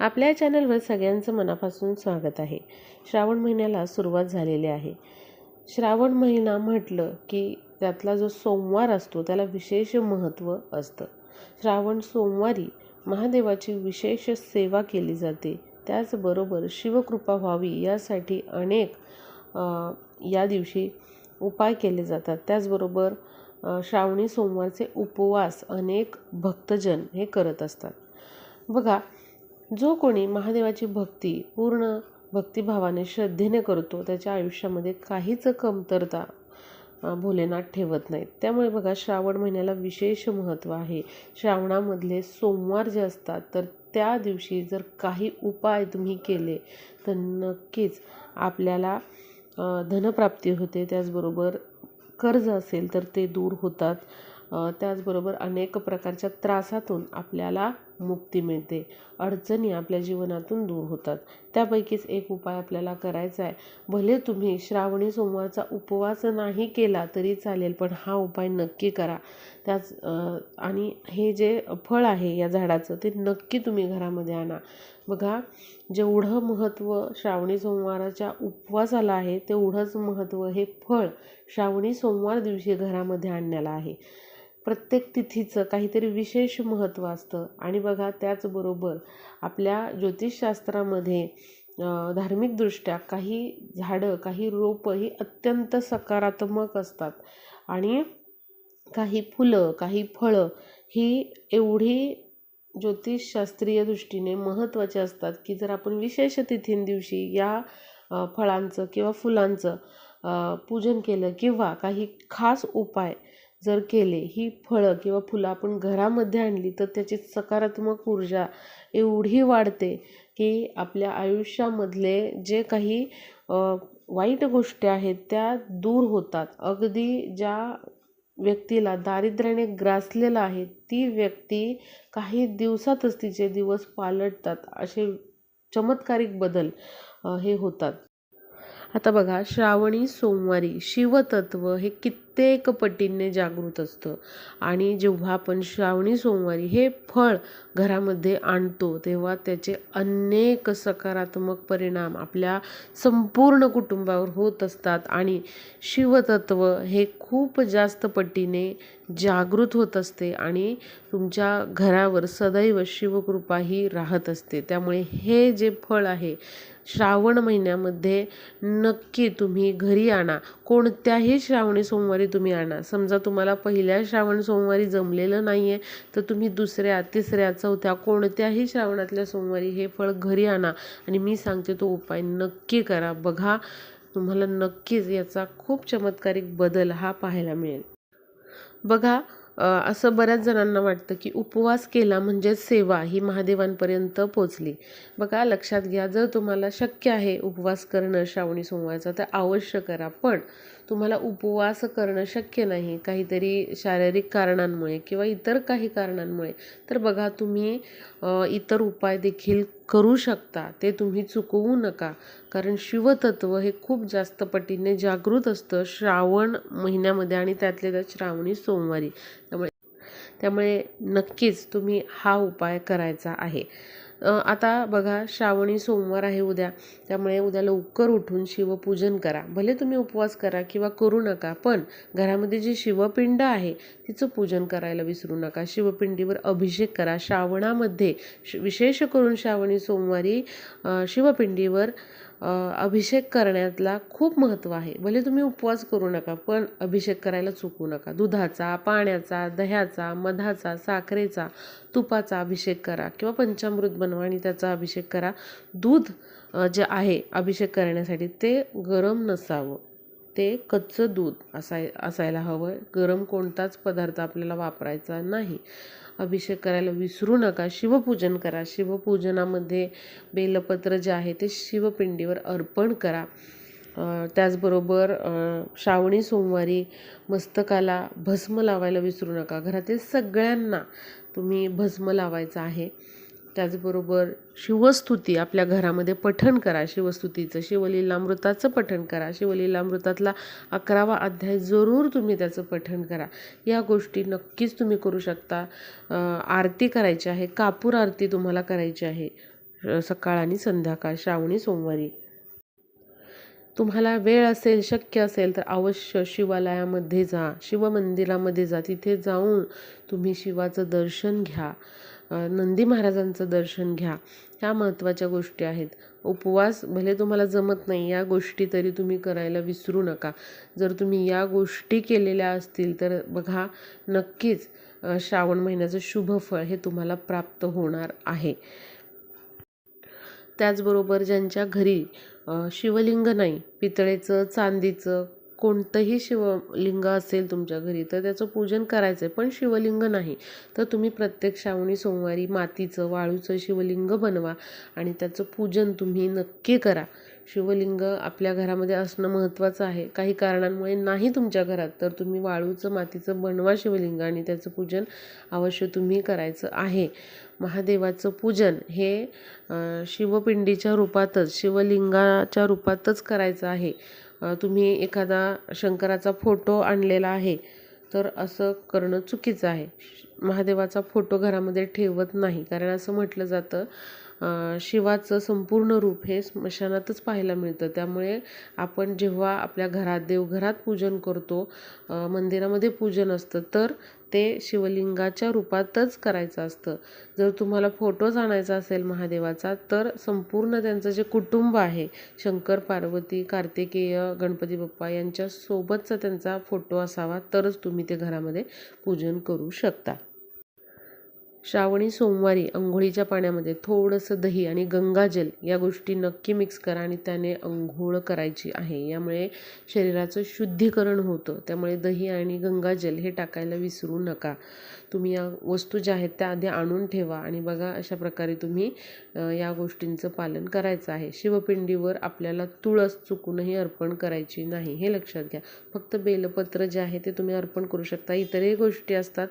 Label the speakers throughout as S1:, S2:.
S1: आपल्या चॅनलवर सगळ्यांचं मनापासून स्वागत आहे. श्रावण महिन्याला सुरुवात झालेली आहे. श्रावण महिना म्हटलं की त्यातला जो सोमवार असतो त्याला विशेष महत्त्व असतं. श्रावण सोमवारी महादेवाची विशेष सेवा केली जाते. त्याचबरोबर शिवकृपा व्हावी यासाठी अनेक या दिवशी उपाय केले जातात. त्याचबरोबर श्रावणी सोमवारचे उपवास अनेक भक्तजन हे करत असतात. बघा जो कोणी महादेवाची भक्ती पूर्ण भक्तिभावाने श्रद्धेने करतो त्याच्या आयुष्यामध्ये काहीच कमतरता भोलेनाथ ठेवत नाहीत. त्यामुळे बघा श्रावण महिन्याला विशेष महत्त्व आहे. श्रावणामधले सोमवार जे असतात तर त्या दिवशी जर काही उपाय तुम्ही केले तर नक्कीच आपल्याला धनप्राप्ती होते. त्याचबरोबर कर्ज असेल तर ते दूर होतात. त्याचबरोबर अनेक प्रकारच्या त्रासातून आपल्याला मुक्ती मिळते. अडचणी आपल्या जीवनातून दूर होतात. त्यापैकीच एक उपाय आपल्याला करायचा आहे. भले तुम्ही श्रावणी सोमवारचा उपवास नाही केला तरी चालेल पण हा उपाय नक्की करा. त्याच आणि हे जे फळ आहे या झाडाचं ते नक्की तुम्ही घरामध्ये आणा. बघा जेवढं महत्त्व श्रावणी सोमवाराच्या उपवासाला आहे तेवढंच महत्त्व हे फळ श्रावणी सोमवार दिवशी घरामध्ये आणण्याला आहे. प्रत्येक तिथीचं काहीतरी विशेष महत्त्व असतं. आणि बघा त्याचबरोबर आपल्या ज्योतिषशास्त्रामध्ये धार्मिकदृष्ट्या काही झाडं काही रोपं ही अत्यंत सकारात्मक असतात. आणि काही फुलं काही फळं ही एवढी ज्योतिषशास्त्रीय दृष्टीने महत्त्वाचे असतात की जर आपण विशेष तिथींदिवशी या फळांचं किंवा फुलांचं पूजन केलं किंवा काही खास उपाय जर केले ही फळं किंवा फुलं आपण घरामध्ये आणली तर त्याची सकारात्मक ऊर्जा एवढी वाढते की आपल्या आयुष्यामधले जे काही वाईट गोष्टी आहेत त्या दूर होतात. अगदी ज्या व्यक्तीला दारिद्र्याने ग्रासलेलं आहे ती व्यक्ती काही दिवसातच तिचे दिवस पालटतात. असे चमत्कारिक बदल हे होतात. आता बघा श्रावणी सोमवारी शिवतत्व हे कित्येक पटींनी जागृत असतं. आणि जेव्हा आपण श्रावणी सोमवारी हे फळ घरामध्ये आणतो तेव्हा त्याचे अनेक सकारात्मक परिणाम आपल्या संपूर्ण कुटुंबावर होत असतात. आणि शिवतत्व हे खूप जास्त पटीने जागृत होत असते आणि तुमच्या घरावर सदैव शिवकृपा ही राहत असते. त्यामुळे हे जे फळ आहे श्रावण महिन्यामध्ये नक्की तुम्ही घरी आणा. कोणत्याही श्रावणी सोमवारी तुम्ही आणा. समजा तुम्हाला पहिल्या श्रावण सोमवारी जमलेलं नाही आहे तर तुम्ही दुसऱ्या तिसऱ्या चौथ्या कोणत्याही श्रावणातल्या सोमवारी हे फळ घरी आणा. आणि मी सांगते तो उपाय नक्की करा. बघा तुम्हाला नक्कीच याचा खूप चमत्कारिक बदल हा पाहायला मिळेल. बघा असं बऱ्याच जणांना वाटतं की उपवास केला म्हणजेच सेवा ही महादेवांपर्यंत पोचली. बघा लक्षात घ्या जर तुम्हाला शक्य आहे उपवास करणं श्रावणी सोमवारचा तर अवश्य करा. पण तुम्हाला उपवास करणं शक्य नाही काहीतरी शारीरिक कारणांमुळे किंवा इतर काही कारणांमुळे तर बघा तुम्ही इतर उपाय देखील करू शकता. ते तुम्ही चुकवू नका. कारण शिवतत्व हे खूप जास्त पटीने जागृत असतं श्रावण महिन्यामध्ये आणि त्यातल्या त्यात श्रावणी सोमवारी. त्यामुळे त्यामुळे नक्कीच तुम्ही हा उपाय करायचा आहे. आता बघा श्रावणी सोमवार आहे उद्या. त्यामुळे उद्या लवकर उठून शिवपूजन करा. भले तुम्ही उपवास करा किंवा करू नका पण घरामध्ये जी शिवपिंड आहे तिचं पूजन करायला विसरू नका. शिवपिंडीवर अभिषेक करा. श्रावणामध्ये श- विशेष करून श्रावणी सोमवारी शिवपिंडीवर अभिषेक करण्यातला खूप महत्त्व आहे. भले तुम्ही उपवास करू नका पण अभिषेक करायला चुकू नका. दुधाचा पाण्याचा दह्याचा मधाचा साखरेचा तुपाचा अभिषेक करा किंवा पंचामृत बनवा आणि त्याचा अभिषेक करा. दूध जे आहे अभिषेक करण्यासाठी ते गरम नसावं. ते कच्चं दूध असाय असायला हवं. गरम कोणताच पदार्थ आपल्याला वापरायचा नाही. अभिषेक करायला विसरू नका. शिवपूजन करा. शिवपूजनामध्ये बेलपत्र जे आहे ते शिवपिंडीवर अर्पण करा. त्याचबरोबर श्रावणी सोमवारी मस्तकाला भस्म लावायला विसरू नका. घरातील सगळ्यांना तुम्ही भस्म लावायचं आहे. त्याचबरोबर शिवस्तुती आपल्या घरामध्ये पठण करा शिवस्तुतीचं शिवलीलामृताचं पठण करा शिवलीलामृतातला अकरावा अध्याय जरूर तुम्ही त्याचं पठण करा. या गोष्टी नक्कीच तुम्ही करू शकता. आरती करायची आहे कापूर आरती तुम्हाला करायची आहे सकाळ आणि संध्याकाळ श्रावणी सोमवारी. तुम्हाला वेळ असेल शक्य असेल तर अवश्य शिवालयामध्ये जा शिवमंदिरामध्ये जा तिथे जाऊन तुम्ही शिवाचं दर्शन घ्या. नंदी महाराजांचं दर्शन घ्या. ह्या महत्त्वाच्या गोष्टी आहेत. उपवास भले तुम्हाला जमत नाही या गोष्टी तरी तुम्ही करायला विसरू नका. जर तुम्ही या गोष्टी केलेल्या असतील तर बघा नक्कीच श्रावण महिन्याचं शुभफळ हे तुम्हाला प्राप्त होणार आहे. त्याचबरोबर ज्यांच्या घरी शिवलिंग नाही पितळेचं चांदीचं कोणतंही शिवलिंग असेल तुमच्या घरी तर त्याचं पूजन करायचं आहे पण शिवलिंग नाही. तर तुम्ही प्रत्येक श्रावणी सोमवारी मातीचं वाळूचं शिवलिंग बनवा आणि त्याचं पूजन तुम्ही नक्की करा. शिवलिंग आपल्या घरामध्ये असणं महत्त्वाचं आहे. काही कारणांमुळे नाही तुमच्या घरात तर तुम्ही वाळूचं मातीचं बनवा शिवलिंग आणि त्याचं पूजन अवश्य तुम्ही करायचं आहे. महादेवाचं पूजन हे शिवपिंडीच्या रूपातच शिवलिंगाच्या रूपातच करायचं आहे. तुम्ही एखादा शंकराचा फोटो आणलेला आहे तर असं करणं चुकीचं आहे. महादेवाचा फोटो घरामध्ये ठेवत नाही. कारण असं म्हटलं जातं शिवाचं संपूर्ण रूप हे स्मशानातच पाहायला मिळतं. त्यामुळे आपण जेव्हा आपल्या घरात देवघरात पूजन करतो मंदिरामध्ये पूजन असतं तर ते शिवलिंगाच्या रूपातच करायचं असतं. जर तुम्हाला फोटोज आणायचा असेल महादेवाचा तर संपूर्ण त्यांचं जे कुटुंब आहे शंकर पार्वती कार्तिकेय गणपती बाप्पा यांच्या सोबतचा त्यांचा फोटो असावा तरच तुम्ही ते घरामध्ये पूजन करू शकता. श्रावणी सोमवारी अंघोळीच्या पाण्यामध्ये थोडंसं दही आणि गंगाजल या गोष्टी नक्की मिक्स करा आणि त्याने अंघोळ करायची आहे. यामुळे शरीराचं शुद्धीकरण होतं. त्यामुळे दही आणि गंगाजल हे टाकायला विसरू नका. तुम्ही या वस्तू ज्या आहेत त्या आधी आणून ठेवा आणि बघा अशा प्रकारे तुम्ही या गोष्टींचं पालन करायचं आहे. शिवपिंडीवर आपल्याला तुळस चुकूनही अर्पण करायची नाही हे लक्षात घ्या. फक्त बेलपत्र जे आहे ते तुम्ही अर्पण करू शकता. इतरही गोष्टी असतात.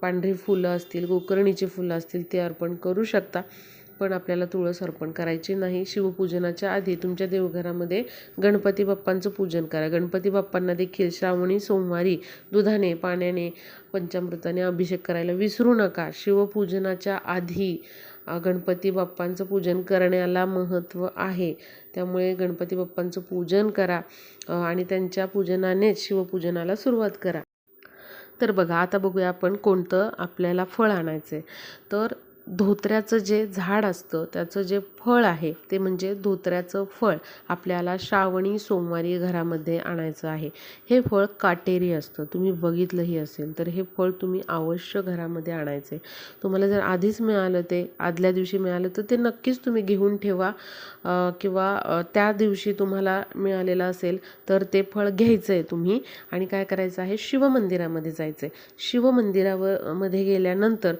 S1: पांढरी फुलं असतील गोकर्णीची फुलं असतील ते अर्पण करू शकता. पण आपल्याला तुळस अर्पण करायची नाही. शिवपूजनाच्या आधी तुमच्या देवघरामध्ये गणपती बाप्पांचं पूजन करा. गणपती बाप्पांना देखील श्रावणी सोमवारी दुधाने पाण्याने पंचामृताने अभिषेक करायला विसरू नका. शिवपूजनाच्या आधी गणपती बाप्पांचं पूजन करण्याला महत्त्व आहे. त्यामुळे गणपती बाप्पांचं पूजन करा आणि त्यांच्या पूजनानेच शिवपूजनाला सुरुवात करा. तर बघा आता बघूया आपण कोणतं आपल्याला फळ आणायचं आहे तर धोत्र्याचं जे झाड असतं त्याचं जे फळ आहे ते म्हणजे धोत्र्याचं फळ आपल्याला श्रावणी सोमवारी घरामध्ये आणायचं आहे. हे फळ काटेरी असतं. तुम्ही बघितलंही असेल तर हे फळ तुम्ही अवश्य घरामध्ये आणायचे. तुम्हाला जर आधीच मिळालं ते आदल्या दिवशी मिळालं तर ते नक्कीच तुम्ही घेऊन ठेवा किंवा त्या दिवशी तुम्हाला मिळालेलं असेल तर ते फळ घ्यायचं आहे तुम्ही. आणि काय करायचं आहे? शिवमंदिरामध्ये जायचं आहे शिवमंदिरावर मध्ये गेल्यानंतर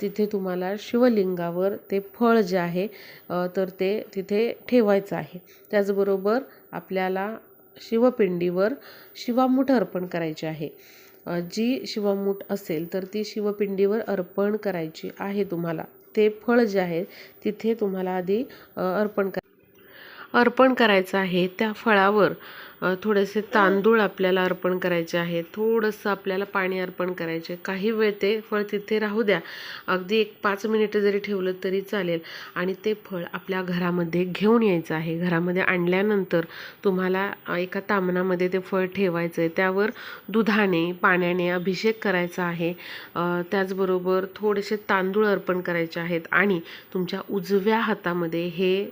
S1: तिथे तुम्हाला शिवलिंगावर ते फळ जे आहे तर ते तिथे ठेवायचं आहे. त्याचबरोबर आपल्याला शिवपिंडीवर शिवामूठ अर्पण करायची आहे. जी शिवामूठ असेल तर ती शिवपिंडीवर अर्पण करायची आहे तुम्हाला. ते फळ जे आहे तिथे तुम्हाला आधी अर्पण कर अर्पण करायचं आहे त्या फळावर. थोडेसे तांदूळ आपल्याला अर्पण करायचे आहे. थोडंसं आपल्याला पाणी अर्पण करायचे काही वेळ ते फळ तिथे राहू द्या. अगदी एक पाच मिनिटं जरी ठेवलं तरी चालेल. आणि ते फळ आपल्या घरामध्ये घेऊन यायचं आहे. घरामध्ये आणल्यानंतर तुम्हाला एका तामणामध्ये ते फळ ठेवायचं आहे. त्यावर दुधाने पाण्याने अभिषेक करायचा आहे. त्याचबरोबर थोडेसे तांदूळ अर्पण करायचे आहेत. आणि तुमच्या उजव्या हातामध्ये हे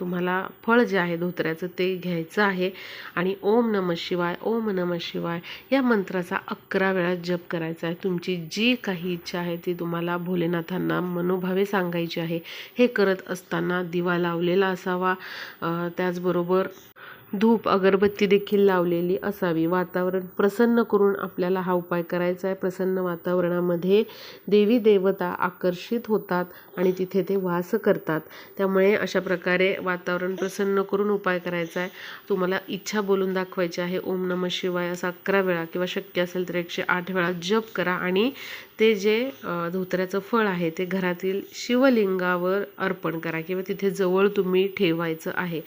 S1: तुम्हाला फळ जे आहे धोत्र्याचं ते घ्यायचं आहे. आणि ओम नम शिवाय ओम नम शिवाय या मंत्राचा अकरा वेळा जप करायचा आहे. तुमची जी काही इच्छा आहे ती तुम्हाला भोलेनाथांना मनोभावे सांगायची आहे. हे करत असताना दिवा लावलेला असावा. त्याचबरोबर धूप अगरबत्ती देखील लावलेली असावी. वातावरण प्रसन्न करून आपल्याला हा उपाय करायचा आहे. प्रसन्न वातावरणामध्ये देवी देवता आकर्षित होतात आणि तिथे ते वास करतात. त्यामुळे अशा प्रकारे वातावरण प्रसन्न करून उपाय करायचा आहे. तुम्हाला इच्छा बोलून दाखवायची आहे. ओम नम शिवाय असा अकरा वेळा किंवा शक्य असेल तर एकशे आठ वेळा जप करा आणि ते जे धोतऱ्याचं धोत्र्याचं फळ आहे ते घरातील शिवलिंगावर अर्पण करा किंवा तिथे जवळ तुम्ही ठेवायचं आहे.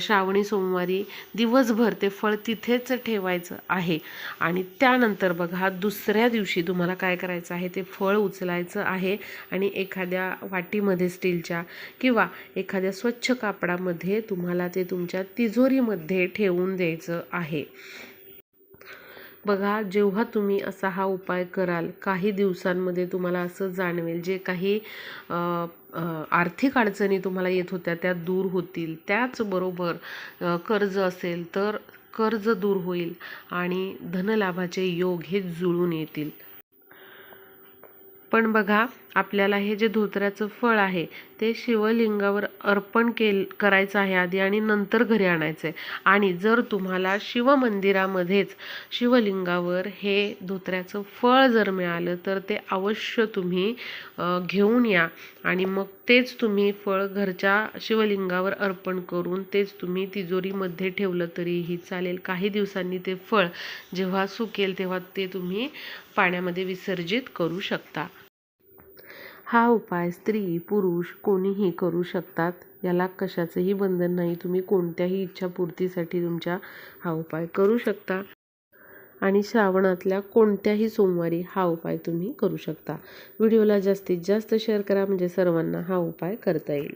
S1: श्रावणी सोमवारी दिवसभर ते फळ तिथेच ठेवायचं आहे. आणि त्यानंतर बघा दुसऱ्या दिवशी तुम्हाला काय करायचं आहे ते फळ उचलायचं आहे आणि एखाद्या वाटीमध्ये स्टीलच्या किंवा एखाद्या स्वच्छ कापडामध्ये तुम्हाला ते तुमच्या तिजोरीमध्ये ठेवून द्यायचं आहे. बघा जेव्हा तुम्ही असा हा उपाय कराल काही दिवसांमध्ये तुम्हाला असं जाणवेल जे काही आर्थिक अडचणी तुम्हाला येत होत्या त्या दूर होतील. त्याचबरोबर कर्ज असेल तर कर्ज दूर होईल आणि धनलाभाचे योग हे जुळून येतील. पण बघा आपल्याला हे जे धोत्र्याचं फळ आहे ते शिवलिंगावर अर्पण केल करायचं आहे आधी आणि नंतर घरी आणायचं आहे आणि जर तुम्हाला शिवमंदिरामध्येच शिवलिंगावर हे धोत्र्याचं फळ जर मिळालं तर ते अवश्य तुम्ही घेऊन या. आणि मग तेच तुम्ही फळ घरच्या शिवलिंगावर अर्पण करून तेच तुम्ही तिजोरीमध्ये ठेवलं तरीही चालेल. काही दिवसांनी ते फळ जेव्हा सुकेल तेव्हा ते तुम्ही पाण्यामध्ये विसर्जित करू शकता. हा उपाय स्त्री पुरुष कोणीही करू शकतात. याला कशाचंही बंधन नाही. तुम्ही कोणत्याही इच्छापूर्तीसाठी तुमच्या हा उपाय करू शकता. आणि श्रावणातल्या कोणत्याही सोमवारी हा उपाय तुम्ही करू शकता. व्हिडिओला जास्तीत जास्त शेअर करा. म्हणजे सर्वांना हा उपाय करता येईल.